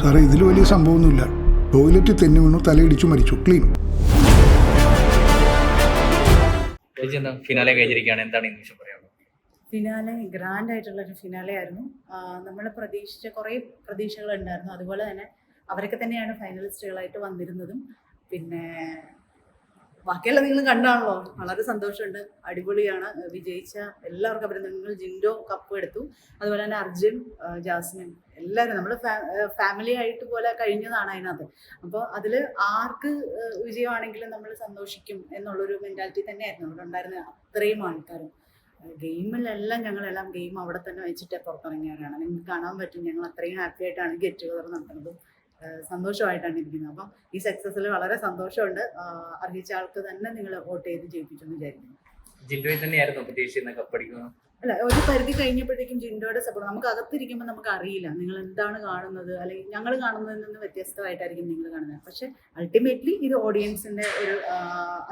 സാറേ ഇതിൽ വലിയ സംഭവമൊന്നുമില്ല. ടോയ്ലറ്റ് തെന്നു വീണു തലയിടിച്ചു മരിച്ചു. ക്ലീൻ. എന്താണ് നിമിഷം പറയാനുള്ളത്? ഫിനാലെ ഗ്രാൻഡ് ആയിട്ടുള്ള ഒരു ഫിനാലെ ആയിരുന്നു. നമ്മൾ പ്രതീക്ഷിച്ച കുറേ പ്രതീക്ഷകൾ ഉണ്ടായിരുന്നു അതുപോലെ തന്നെ അവരൊക്കെ തന്നെയാണ് ഫൈനലിസ്റ്റുകളായിട്ട് വന്നിരുന്നതും. പിന്നെ ബാക്കിയുള്ള നിങ്ങൾ കണ്ടാണല്ലോ. വളരെ സന്തോഷമുണ്ട്. അടിപൊളിയാണ്. വിജയിച്ച എല്ലാവർക്കും അഭിനന്ദനങ്ങൾ. ജിൻഡോ കപ്പ് എടുത്തു. അതുപോലെ തന്നെ അർജുൻ ജാസ്മിൻ എല്ലാവരും നമ്മൾ ഫാമിലി ആയിട്ട് പോലെ കഴിഞ്ഞതാണ് അതിനകത്ത്. അപ്പോൾ അതിൽ ആർക്ക് വിജയമാണെങ്കിലും നമ്മൾ സന്തോഷിക്കും എന്നുള്ളൊരു മെന്റാലിറ്റി തന്നെയായിരുന്നു അവിടെ ഉണ്ടായിരുന്ന അത്രയും ആൾക്കാരും. ഗെയിമിലെല്ലാം ഞങ്ങളെല്ലാം ഗെയിം അവിടെ തന്നെ വെച്ചിട്ട് പുറത്തിറങ്ങിയവരാണ്. നിങ്ങൾക്ക് കാണാൻ പറ്റും ഞങ്ങൾ അത്രയും ഹാപ്പി ആയിട്ടാണ് ഗെറ്റ് ടുഗദർ നടത്തുന്നതും. സന്തോഷമായിട്ടാണ് ഇരിക്കുന്നത്. അപ്പം ഈ സക്സസ്സിൽ വളരെ സന്തോഷമുണ്ട്. അർഹിച്ച ആൾക്ക് തന്നെ നിങ്ങൾ വോട്ട് ചെയ്ത് ജയിപ്പിച്ചു എന്ന് വിചാരിക്കുന്നു. ജിൻഡോയിൽ തന്നെയായിരുന്നു പ്രതീക്ഷിക്കുന്ന കപ്പടിക്കുന്നത് അല്ല ഒരു പരിധി കഴിഞ്ഞപ്പോഴേക്കും ജിൻഡോയുടെ സപ്പോർട്ട് നമുക്ക് അകത്തിരിക്കുമ്പോൾ നമുക്ക് അറിയില്ല. നിങ്ങൾ എന്താണ് കാണുന്നത്? അല്ലെങ്കിൽ ഞങ്ങൾ കാണുന്നതിൽ നിന്ന് വ്യത്യസ്തമായിട്ടായിരിക്കും നിങ്ങൾ കാണുന്നത്. പക്ഷെ അൾട്ടിമേറ്റ്ലി ഇത് ഓഡിയൻസിന്റെ ഒരു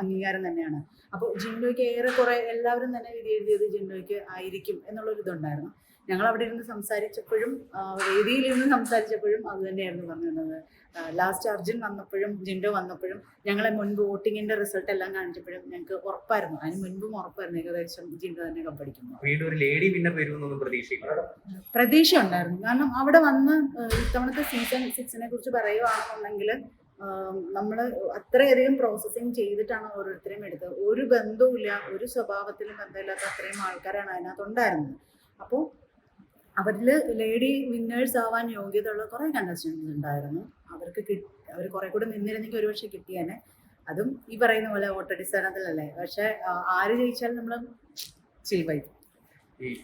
അംഗീകാരം തന്നെയാണ്. അപ്പോൾ ജിൻഡോയ്ക്ക് ഏറെക്കുറെ എല്ലാവരും തന്നെ വിധി എഴുതിയത് ജിൻഡോയ്ക്ക് ആയിരിക്കും എന്നുള്ളൊരു ഇതുണ്ടായിരുന്നു ഞങ്ങൾ അവിടെ ഇരുന്ന് സംസാരിച്ചപ്പോഴും വേദിയിൽ ഇരുന്ന് സംസാരിച്ചപ്പോഴും അത് തന്നെയായിരുന്നു പറഞ്ഞിരുന്നത്. ലാസ്റ്റ് അർജുൻ വന്നപ്പോഴും ജിൻഡോ വന്നപ്പോഴും ഞങ്ങളെ മുൻപ് വോട്ടിങ്ങിന്റെ റിസൾട്ട് എല്ലാം കാണിച്ചപ്പോഴും ഞങ്ങൾക്ക് ഉറപ്പായിരുന്നു. അതിന് മുൻപും ഉറപ്പായിരുന്നു ഏകദേശം ജിൻഡോ തന്നെ കപ്പടിക്കുന്നു പ്രതീക്ഷ ഉണ്ടായിരുന്നു. കാരണം അവിടെ വന്ന് ഇത്തവണത്തെ സീസൺ സിക്സിനെ കുറിച്ച് പറയുവാണെന്നുണ്ടെങ്കിൽ നമ്മൾ അത്രയധികം പ്രോസസ്സിങ് ചെയ്തിട്ടാണ് ഓരോരുത്തരെയും എടുത്തത്. ഒരു ബന്ധവും ഇല്ല ഒരു സ്വഭാവത്തിലും ബന്ധമില്ലാത്ത അത്രയും ആൾക്കാരാണ് അതിനകത്ത് ഉണ്ടായിരുന്നത് അപ്പോൾ അവരിൽ ലേഡി വിന്നേഴ്സ് ആവാൻ യോഗ്യതയുള്ള കുറേ കണ്ടസ്റ്റൻസ് ഉണ്ടായിരുന്നു. അവർക്ക് കിട്ടി അവർ കുറെ കൂടെ നിന്നിരുന്നെങ്കിൽ ഒരുപക്ഷെ കിട്ടിയേനെ. അതും ഈ പറയുന്ന പോലെ വോട്ടടിസ്ഥാനത്തിലല്ലേ. പക്ഷെ ആര് ജയിച്ചാലും നമ്മൾ ചിൽവായി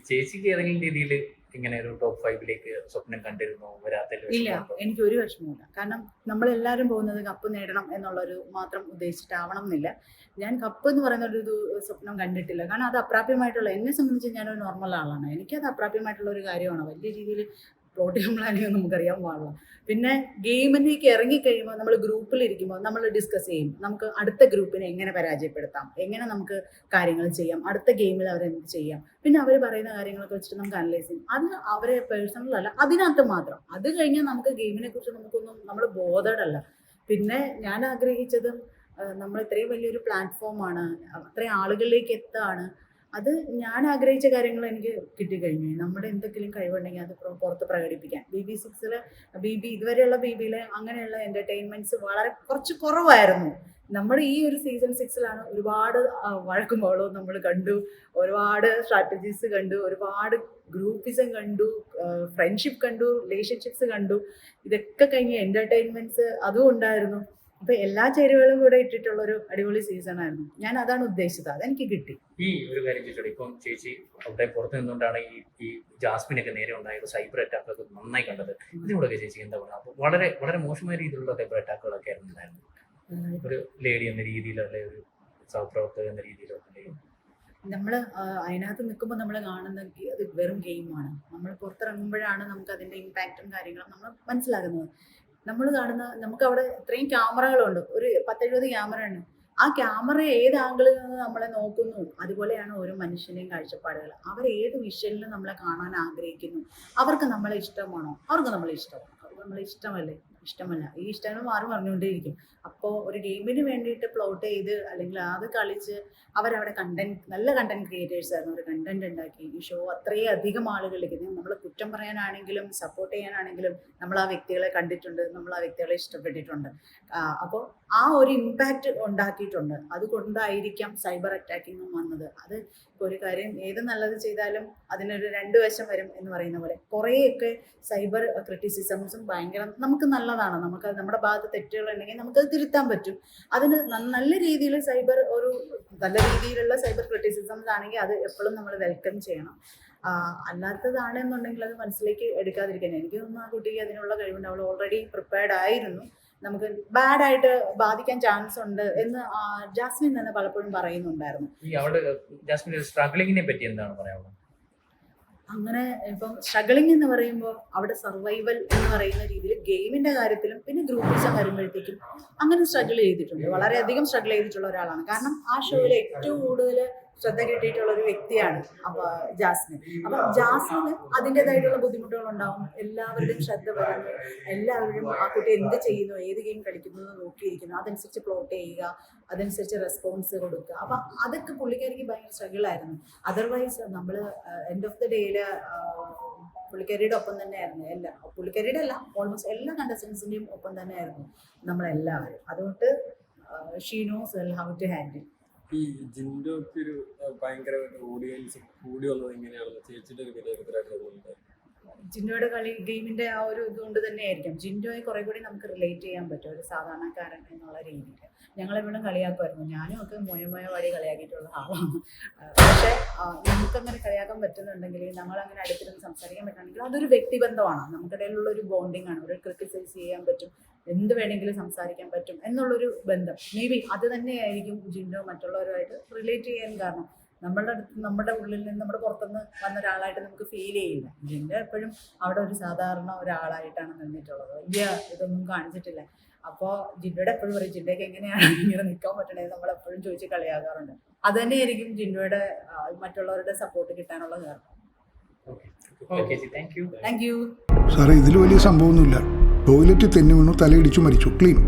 ചേച്ചിക്ക് ഏതെങ്കിലും രീതിയിൽ ഇങ്ങനെ ഒരു ടോപ്പ് ഫൈവിലേക്ക് സ്വപ്നം കണ്ടിരുന്നു വരാത്തില്ല ഇല്ല എനിക്ക് ഒരു വിഷമമില്ല കാരണം നമ്മൾ എല്ലാവരും പോകുന്നത് കപ്പ് നേടണം എന്നുള്ളൊരു മാത്രം ഉദ്ദേശിച്ചിട്ടാവണം എന്നില്ല ഞാൻ കപ്പ് എന്ന് പറയുന്ന ഒരു സ്വപ്നം കണ്ടിട്ടില്ല. കാരണം അത് അപ്രാപ്യമായിട്ടുള്ള എന്നെ സംബന്ധിച്ച് ഞാനൊരു നോർമൽ ആളാണ്. എനിക്കത് അപ്രാപ്യമായിട്ടുള്ള ഒരു കാര്യമാണ്. വലിയ രീതിയിൽ പ്ലോട്ടിയം പ്ലാനിങ് നമുക്കറിയാൻ പാടില്ല. പിന്നെ ഗെയിമിലേക്ക് ഇറങ്ങിക്കഴിയുമ്പോൾ നമ്മൾ ഗ്രൂപ്പിൽ ഇരിക്കുമ്പോൾ നമ്മൾ ഡിസ്കസ് ചെയ്യും. നമുക്ക് അടുത്ത ഗ്രൂപ്പിനെ എങ്ങനെ പരാജയപ്പെടുത്താം? എങ്ങനെ നമുക്ക് കാര്യങ്ങൾ ചെയ്യാം? അടുത്ത ഗെയിമിൽ അവരെന്ത് ചെയ്യാം? പിന്നെ അവർ പറയുന്ന കാര്യങ്ങളൊക്കെ വെച്ചിട്ട് നമുക്ക് അനലൈസ് ചെയ്യും. അത് അവരെ പേഴ്സണൽ അല്ല അതിനകത്ത് മാത്രം. അത് കഴിഞ്ഞാൽ നമുക്ക് ഗെയിമിനെ കുറിച്ച് നമുക്കൊന്നും നമ്മൾ ബോധഡല്ല പിന്നെ ഞാൻ ആഗ്രഹിച്ചതും നമ്മൾ ഇത്രയും വലിയൊരു പ്ലാറ്റ്ഫോമാണ് അത്രയും ആളുകളിലേക്ക് എത്താണ് അത് ഞാൻ ആഗ്രഹിച്ച കാര്യങ്ങൾ എനിക്ക് കിട്ടിക്കഴിഞ്ഞു. നമ്മുടെ എന്തെങ്കിലും കഴിവുണ്ടെങ്കിൽ അത് പുറ- പുറത്ത് പ്രകടിപ്പിക്കാൻ ബി ബി സിക്സിൽ ബി ബി ഇതുവരെയുള്ള ബി ബിയിൽ അങ്ങനെയുള്ള എന്റർടൈൻമെന്റ്സ് വളരെ കുറച്ച് കുറവായിരുന്നു. നമ്മുടെ ഈ ഒരു സീസൺ സിക്സിലാണ് ഒരുപാട് വഴക്കും ബഹളവും നമ്മൾ കണ്ടു. ഒരുപാട് സ്ട്രാറ്റജീസ് കണ്ടു. ഒരുപാട് ഗ്രൂപ്പിസം കണ്ടു. ഫ്രണ്ട്ഷിപ്പ് കണ്ടു. റിലേഷൻഷിപ്സ് കണ്ടു. ഇതൊക്കെ കഴിഞ്ഞ് എന്റർടൈൻമെന്റ്സ് അതും ഉണ്ടായിരുന്നു. അപ്പോൾ എല്ലാ ചേരുവകളും കൂടെ ഇട്ടിട്ടുള്ള ഒരു അടിപൊളി സീസൺ ആയിരുന്നു. ഞാൻ അതാണ് ഉദ്ദേശിച്ചത്. അതെനിക്ക് കിട്ടി. ഈ ഒരു കാര്യം ചോദിച്ചോളൂ ഇപ്പം ചേച്ചി അവിടെ പുറത്ത് നിന്നുകൊണ്ടാണ് ഈ ഈ ജാസ്മിനൊക്കെ നേരെ ഉണ്ടായ ഒരു സൈബർ അറ്റാക്ക് ഒക്കെ നന്നായി കണ്ടത്. ഇതിനോടൊക്കെ ചേച്ചി എന്താ പറയുക? വളരെ വളരെ മോശമായ രീതിയിലുള്ള സൈബർ അറ്റാക്കുകളൊക്കെ ആയിരുന്നു ഉണ്ടായിരുന്നത്. ഒരു ലേഡി എന്ന രീതിയിലുള്ള ഒരു സഹപ്രവർത്തക എന്ന രീതിയിലോ അല്ലെങ്കിൽ നമ്മൾ അതിനകത്ത് നിൽക്കുമ്പോൾ നമ്മൾ കാണുന്ന അത് വെറും ഗെയിമാണ് നമ്മൾ പുറത്തിറങ്ങുമ്പോഴാണ് നമുക്ക് അതിന്റെ ഇമ്പാക്റ്റും കാര്യങ്ങളും നമ്മൾ മനസ്സിലാകുന്നത് നമ്മൾ കാണുന്ന നമുക്ക് അവിടെ ഇത്രയും ക്യാമറകളുണ്ട്. ഒരു പത്തെഴുപത് ക്യാമറ ഉണ്ട് ആ ക്യാമറ ഏത് ആംഗിളിൽ നിന്ന് നമ്മളെ നോക്കുന്നു? അതുപോലെയാണ് ഓരോ മനുഷ്യന്റെയും കാഴ്ചപ്പാടുകൾ. അവർ ഏത് വിഷനിൽ നമ്മളെ കാണാൻ ആഗ്രഹിക്കുന്നു? അവർക്ക് നമ്മളെ ഇഷ്ടമാണോ? അവർക്ക് നമ്മളെ ഇഷ്ടമാണോ? അവർക്ക് നമ്മളെ ഇഷ്ടമല്ലേ? ഇഷ്ടമല്ല. ഈ ഇഷ്ടങ്ങൾ മാറി പറഞ്ഞുകൊണ്ടേയിരിക്കും അപ്പോൾ ഒരു ഗെയിമിന് വേണ്ടിയിട്ട് പ്ലോട്ട് ചെയ്ത് അല്ലെങ്കിൽ അത് കളിച്ച് അവരവിടെ കണ്ടന്റ് നല്ല കണ്ടന്റ് ക്രിയേറ്റേഴ്സ് ആയിരുന്നു. അവർ കണ്ടന്റ് ഉണ്ടാക്കി. ഈ ഷോ അത്രയും അധികം ആളുകളിലേക്ക് നമ്മൾ കുറ്റം പറയാനാണെങ്കിലും സപ്പോർട്ട് ചെയ്യാനാണെങ്കിലും നമ്മൾ ആ വ്യക്തികളെ കണ്ടിട്ടുണ്ട്. നമ്മൾ ആ വ്യക്തികളെ ഇഷ്ടപ്പെട്ടിട്ടുണ്ട്. അപ്പോൾ ആ ഒരു ഇമ്പാക്റ്റ് ഉണ്ടാക്കിയിട്ടുണ്ട്. അതുകൊണ്ടായിരിക്കാം സൈബർ അറ്റാക്കിങ്ങും വന്നത്. അത് ഒരു കാര്യം ഏത് നല്ലത് ചെയ്താലും അതിനൊരു രണ്ട് വശം വരും എന്ന് പറയുന്ന പോലെ. കുറേയൊക്കെ സൈബർ ക്രിറ്റിസിസംസും ഭയങ്കര നമുക്ക് നല്ലതാണ് നമുക്ക് നമ്മുടെ ഭാഗത്ത് തെറ്റുകൾ ഉണ്ടെങ്കിൽ നമുക്കത് തിരുത്താൻ പറ്റും. അതിന് നല്ല രീതിയിൽ സൈബർ ഒരു നല്ല രീതിയിലുള്ള സൈബർ ക്രിറ്റിസിസംസ് ആണെങ്കിൽ അത് എപ്പോഴും നമ്മൾ വെൽക്കം ചെയ്യണം. അല്ലാത്തതാണ് അല്ലാത്തതാണെന്നുണ്ടെങ്കിൽ അത് മനസ്സിലേക്ക് എടുക്കാതിരിക്കാൻ. എനിക്ക് തോന്നുന്നു ആ കുട്ടിക്ക് അതിനുള്ള കഴിവുണ്ട്. അവൾ ഓൾറെഡി പ്രിപ്പയർഡ് ആയിരുന്നു. നമുക്ക് ബാഡ് ആയിട്ട് ബാധിക്കാൻ ചാൻസ് ഉണ്ട് എന്ന് ജാസ്മിൻ തന്നെ പലപ്പോഴും പറയുന്നുണ്ടായിരുന്നു. ഈ അവിടെ ജാസ്മിൻ സ്ട്രഗ്ലിങ്ങിനെ പറ്റി എന്താണ് പറയാനുള്ളത്? അങ്ങനെ ഇപ്പം സ്ട്രഗിളിംഗ് എന്ന് പറയുമ്പോൾ അവിടെ സർവൈവൽ എന്ന് പറയുന്ന രീതിയിൽ ഗെയിമിന്റെ കാര്യത്തിലും പിന്നെ ഗ്രൂപ്പിസം വരുമ്പോഴത്തേക്കും അങ്ങനെ സ്ട്രഗിൾ ചെയ്തിട്ടുണ്ട്. വളരെയധികം സ്ട്രഗിൾ ചെയ്തിട്ടുള്ള ഒരാളാണ്. കാരണം ആ ഷോയിൽ ഏറ്റവും കൂടുതൽ ശ്രദ്ധ കിട്ടിയിട്ടുള്ള ഒരു വ്യക്തിയാണ് അപ്പൊ ജാസ്മിൻ. അപ്പൊ ജാസ്മിന് അതിന്റെതായിട്ടുള്ള ബുദ്ധിമുട്ടുകൾ ഉണ്ടാവും എല്ലാവരുടെയും ശ്രദ്ധ വരുന്നു എല്ലാവരും ആ കുട്ടി എന്ത് ചെയ്യുന്നു ഏത് ഗെയിം കളിക്കുന്നു എന്ന് നോക്കിയിരിക്കുന്നു. അതനുസരിച്ച് പ്ലോട്ട് ചെയ്യുക അതനുസരിച്ച് റെസ്പോൺസ് കൊടുക്കുക. അപ്പൊ അതൊക്കെ പുള്ളിക്കാരിക്ക് ഭയങ്കര സ്ട്രഗിൾ ആയിരുന്നു അതർവൈസ് നമ്മൾ എൻഡ് ഓഫ് ദി ഡേയിൽ പുള്ളിക്കാരിയുടെ ഒപ്പം തന്നെയായിരുന്നു എല്ലാ. പുള്ളിക്കാരിയുടെ അല്ല ഓൾമോസ്റ്റ് എല്ലാ കണ്ടസ്റ്റൻസിന്റെയും ഒപ്പം തന്നെയായിരുന്നു നമ്മളെല്ലാവരും. അതുകൊണ്ട് she knows well how to handle. ഈ ജിൻഡോക്ക് ഒരു ഭയങ്കരമായിട്ട് ഓഡിയൻസ് കൂടി വന്നത് എങ്ങനെയാണെന്ന് ചേച്ചിയുടെ ഒരു വിലയിരുത്തലായിട്ട് തോന്നുന്നുണ്ട്. ജിൻഡോയുടെ കളി ഗെയിമിന്റെ ആ ഒരു ഇതുകൊണ്ട് തന്നെ ആയിരിക്കും ജിൻഡോയെ കുറെ കൂടി നമുക്ക് റിലേറ്റ് ചെയ്യാൻ പറ്റും ഒരു സാധാരണക്കാരൻ എന്നുള്ള രീതിയിൽ. ഞങ്ങളെപ്പോഴും കളിയാക്കുമായിരുന്നു. ഞാനും ഒക്കെ മോയ മോയ വഴി കളിയാക്കിയിട്ടുള്ള ആളാണ്. പക്ഷെ നമുക്കങ്ങനെ കളിയാക്കാൻ പറ്റുന്നുണ്ടെങ്കിൽ നമ്മൾ അങ്ങനെ അടുത്തിരുന്ന് സംസാരിക്കാൻ പറ്റുകയാണെങ്കിൽ അതൊരു വ്യക്തിബന്ധമാണ്. നമുക്കിടയിലുള്ള ഒരു ബോണ്ടിങ് ആണ്. ഒരു ക്രിട്ടിസൈസ് ചെയ്യാൻ പറ്റും എന്ത് വേണമെങ്കിലും സംസാരിക്കാൻ പറ്റും എന്നുള്ളൊരു ബന്ധം. മേ ബി അത് തന്നെയായിരിക്കും ജിൻഡോ മറ്റുള്ളവരുമായിട്ട് റിലേറ്റ് ചെയ്യാൻ കാരണം. നമ്മളുടെ അടുത്ത് നമ്മുടെ ഉള്ളിൽ നിന്ന് നമ്മുടെ പുറത്തുനിന്ന് വന്ന ഒരാളായിട്ട് നമുക്ക് ഫീൽ ചെയ്യില്ല. ജിന്റെ എപ്പോഴും അവിടെ ഒരു സാധാരണ ഒരാളായിട്ടാണ് നിന്നിട്ടുള്ളത്. വലിയ ഇതൊന്നും കാണിച്ചിട്ടില്ല. അപ്പോൾ ജിൻഡോയുടെ എപ്പോഴും പറയും ജിൻഡോയ്ക്ക് എങ്ങനെയാണ് ഇങ്ങനെ നിൽക്കാൻ പറ്റണേ? നമ്മൾ എപ്പോഴും ചോദിച്ച് കളിയാക്കാറുണ്ട്. അത് തന്നെയായിരിക്കും ജിൻഡോയുടെ മറ്റുള്ളവരുടെ സപ്പോർട്ട് കിട്ടാനുള്ള കാരണം. ഓക്കെ ചേച്ചി താങ്ക് യു താങ്ക് യു സാറേ ഇതിൽ വലിയ സംഭവമൊന്നുമില്ല. ടോയ്ലറ്റ് തെന്നി വീണു തലയിടിച്ചു മരിച്ചു. ക്ലീൻ